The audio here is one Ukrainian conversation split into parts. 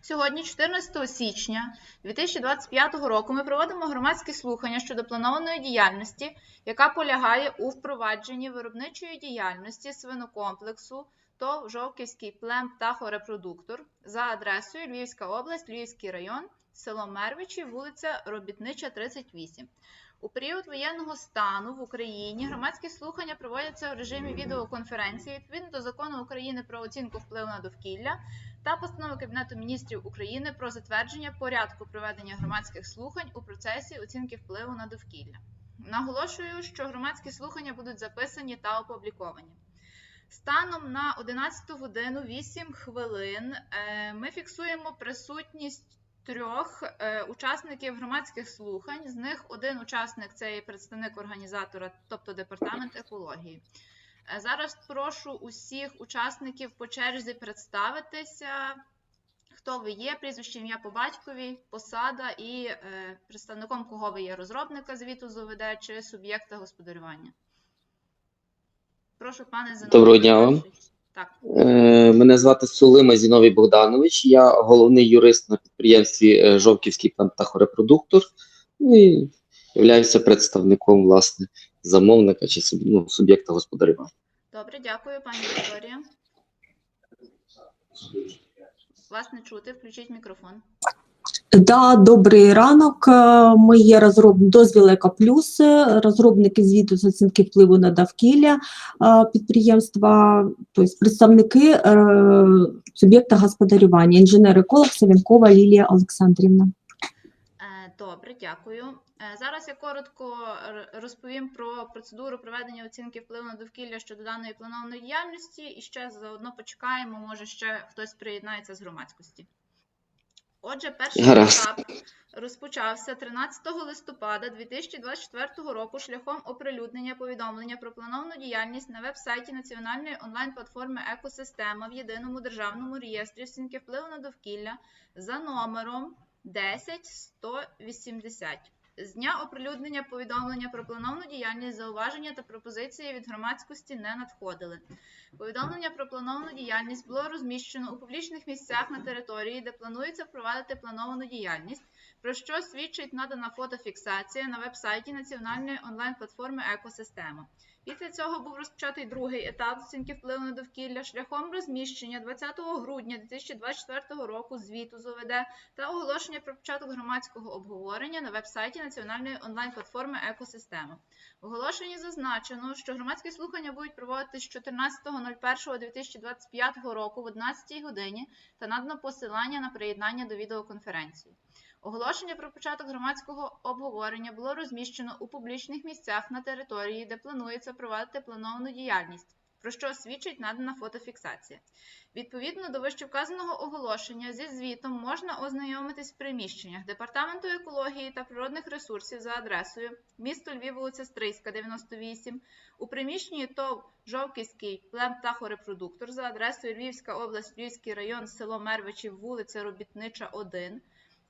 Сьогодні, 14 січня 2025 року, ми проводимо громадські слухання щодо планованої діяльності, яка полягає у впровадженні виробничої діяльності свинокомплексу ТОВ Жовківський плем птахорепродуктор за адресою Львівська область, Львівський район, село Мервичі, вулиця Робітнича, 38. У період воєнного стану в Україні громадські слухання проводяться в режимі відеоконференції відповідно до закону України про оцінку впливу на довкілля та постанови Кабінету міністрів України про затвердження порядку проведення громадських слухань у процесі оцінки впливу на довкілля. Наголошую, що громадські слухання будуть записані та опубліковані. Станом на 11 годину 8 хвилин е, ми фіксуємо присутність трьох е, учасників громадських слухань. З них один учасник це є представник організатора, тобто департамент екології. Е, Зараз прошу усіх учасників по черзі представитися. Хто ви є, прізвище ім'я по батькові, посада і е, представником кого ви є розробника звіту з ОВД чи суб'єкта господарювання. Прошу, пане Зиновій. Доброго дня вам. Так, Е, Мене звати Сулима Зіновій Богданович. Я головний юрист на підприємстві е, Жовківський плантахорепродуктор і являюся представником власне замовника чи суб- ну, суб'єкта господарювання. добре, дякую, пані Вікторія. Вас не чути, включіть мікрофон. Да, добрий ранок. Е, Ми є розроб... дозвіл Еко Плюс, е, розробники звіту з оцінки впливу на довкілля е, підприємства, тобто представники е, суб'єкта господарювання, інженер-еколог Савінкова Лілія Олександрівна. Добре, дякую. Е, Зараз я коротко розповім про процедуру проведення оцінки впливу на довкілля щодо даної планованої діяльності і ще заодно почекаємо, може ще хтось приєднається з громадськості. Отже, перший етап розпочався 13 листопада 2024 року шляхом оприлюднення повідомлення про плановану діяльність на веб-сайті національної онлайн-платформи Екосистема в єдиному державному реєстрі оцінки впливу на довкілля за номером 10180. З дня оприлюднення повідомлення про плановну діяльність зауваження та пропозиції від громадськості не надходили. Повідомлення про плановану діяльність було розміщено у публічних місцях на території, де планується впровадити плановану діяльність, про що свідчить надана фотофіксація на веб-сайті національної онлайн-платформи Екосистема. Після цього був розпочатий другий етап оцінки впливу на довкілля шляхом розміщення 20 грудня 2024 року звіту з ОВД та оголошення про початок громадського обговорення на веб-сайті національної онлайн-платформи Екосистема. В оголошенні зазначено, що громадські слухання будуть проводитись з 14.01.2025 року в 11 годині та надано посилання на приєднання до відеоконференції. Оголошення про початок громадського обговорення було розміщено у публічних місцях на території, де планується провадити плановану діяльність, про що свідчить надана фотофіксація. Відповідно до вищевказаного оголошення зі звітом можна ознайомитись в приміщеннях Департаменту екології та природних ресурсів за адресою місто Львів, вулиця Стрийська, 98, у приміщенні ТОВ Жовківський плем птахорепродуктор за адресою Львівська область, Львівський район, село Мервичів, вулиця Робітнича, 1,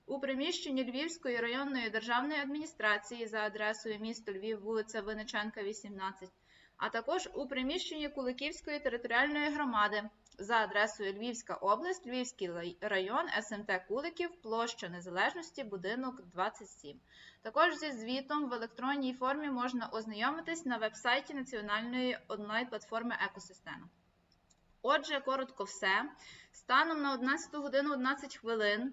у приміщенні Львівської районної державної адміністрації за адресою місто Львів, вулиця Винниченка, 18, а також у приміщенні Куликівської територіальної громади за адресою Львівська область, Львівський район, СМТ Куликів, площа Незалежності, будинок 27. Також зі звітом в електронній формі можна ознайомитись на веб-сайті Національної онлайн-платформи Екосистема. Отже, коротко все. Станом на 11 годину 11 хвилин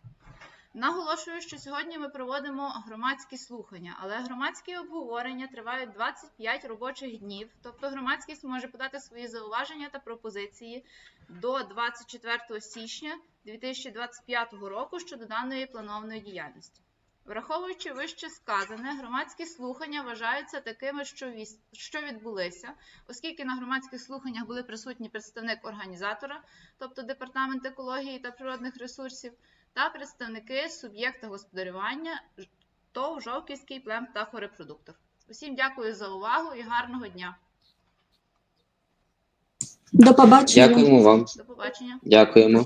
Наголошую, що сьогодні ми проводимо громадські слухання, але громадські обговорення тривають 25 робочих днів, тобто громадськість може подати свої зауваження та пропозиції до 24 січня 2025 року щодо даної планованої діяльності. Враховуючи вище сказане, громадські слухання вважаються такими, що, відбулися, оскільки на громадських слуханнях були присутні представник організатора, тобто Департамент екології та природних ресурсів, та представники суб'єкта господарювання ТОВ Жовківський плем птахорепродуктор. Усім дякую за увагу і гарного дня. До побачення. Дякуємо вам. До побачення. Дякуємо.